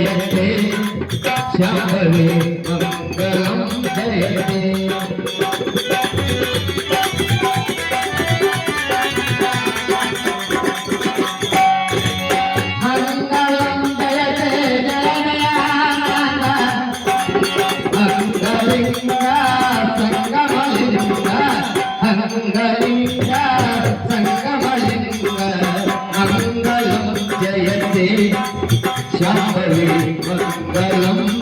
జయతే శ్యామలే మంగళం జయతే మంగళం సంగమలింగ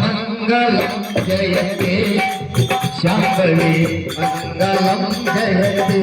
मङ्गलं जयते। शाम्बरे मङ्गलं जयते।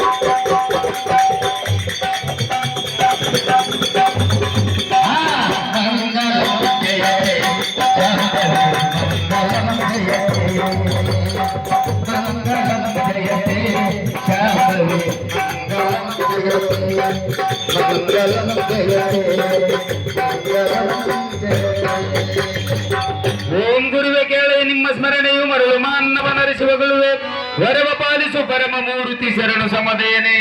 ಓಂ ಗುರುವೆ ಕೇಳಿ ನಿಮ್ಮ ಸ್ಮರಣೆಯು ಮರಳು ಮಾನವ ನರಸಿವ ಗುರುವೆ ವರವ ಪಾಲಿಸು ಪರಮ ಮೂರ್ತಿ ಶರಣು ಸಮದೇನೆ.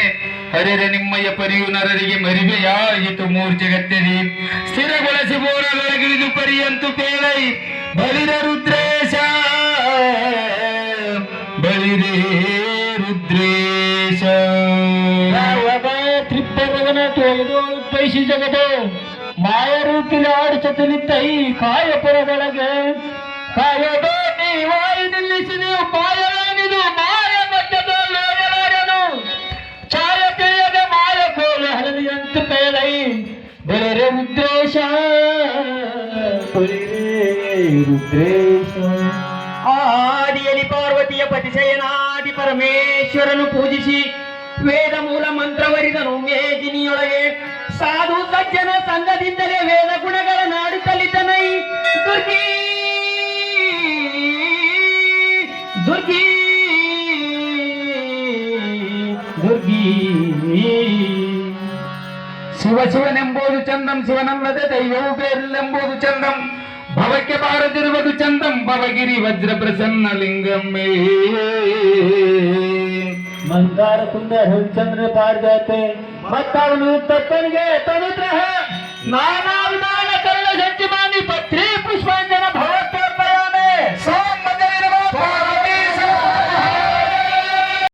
ಹರಿರೆ ನಿಮ್ಮಯ್ಯ ಪರಿಯು ನರರಿಗೆ ಮರಿವೆಯಾಯಿತು ಮೂರ್ಛೆಗತ್ತೆದಿ ಸ್ಥಿರಗೊಳಿಸಿ ಬೋರಗಳಿಗಿಳಿದು ಪರಿಯಂತು ಕೇಳೈ. ಬಲಿರ ರುದ್ರೇಶ ಬಳಿರೇ ರುದ್ರೇಶ ತ್ರಿಪ್ಪರಗನ ತೊಳೆದು ಉದ್ಭವಿಸಿ ಜಗದು ಮಾಯ ರೂಪಿಲಿ ಆಡಿಸತಲಿತ್ತೈ ಕಾಯಪುರದೊಳಗೆ ಕಾಯದೆ ನೀವಾಯಿ ನಿಲ್ಲಿಸಿ ನೀವು ಮಾಯವೇನಿದು ಮಾಯ ಮಟ್ಟದ ಲೋಗಲಾರನು ಛಾಯ ತಿಳಿಯದೆ ಮಾಯ ಕೋಲು ಹರಳಿಯಂತು ಪೇಳೈ ಬೆಳೆರೆ ರುದ್ರೇಶ ಬೆಳೆರೆ ರುದ್ರೇಶ ಆದಿಯಲ್ಲಿ ಪಾರ್ವತಿಯ ಪತಿಶಯನಾದಿ ಪರಮೇಶ್ವರನು ಪೂಜಿಸಿ ವೇದ ಮೂಲ ಮಂತ್ರವರಿದನು ಮೇದಿನಿಯೊಳಗೆ ಸಾಧು ಸಜ್ಜನ ಸಂಘದಿಂದಲೇ ವೇದ ಗುಣಗಳ ನಾಡುತ್ತಲಿದ್ದನೈ ದುರ್ಗಿ ದುರ್ಗಿ ದುರ್ಗಿ ಶಿವ ಶಿವನೆಂಬುದು ಚಂದಂ ಶಿವನಲ್ಲದೆ ದೈವವು ಬೇರಿಲ್ಲೆಂಬುದು ಚಂದಂ ಭವಕ್ಕೆ ಬಾರದಿರುವುದು ಚಂದಂ ಭವಗಿರಿ ವಜ್ರ ಪ್ರಸನ್ನ ಲಿಂಗಮ್ಮೇ ಮಂದಾರ ಕುಂದ ರವಿಚಂದ್ರ ಪಾರಿಜಾತೆ ಮತ್ತಾವನು ತಪ್ಪನಿಗೆ ತನುಗ್ರಹ ನಾನಾವಿದ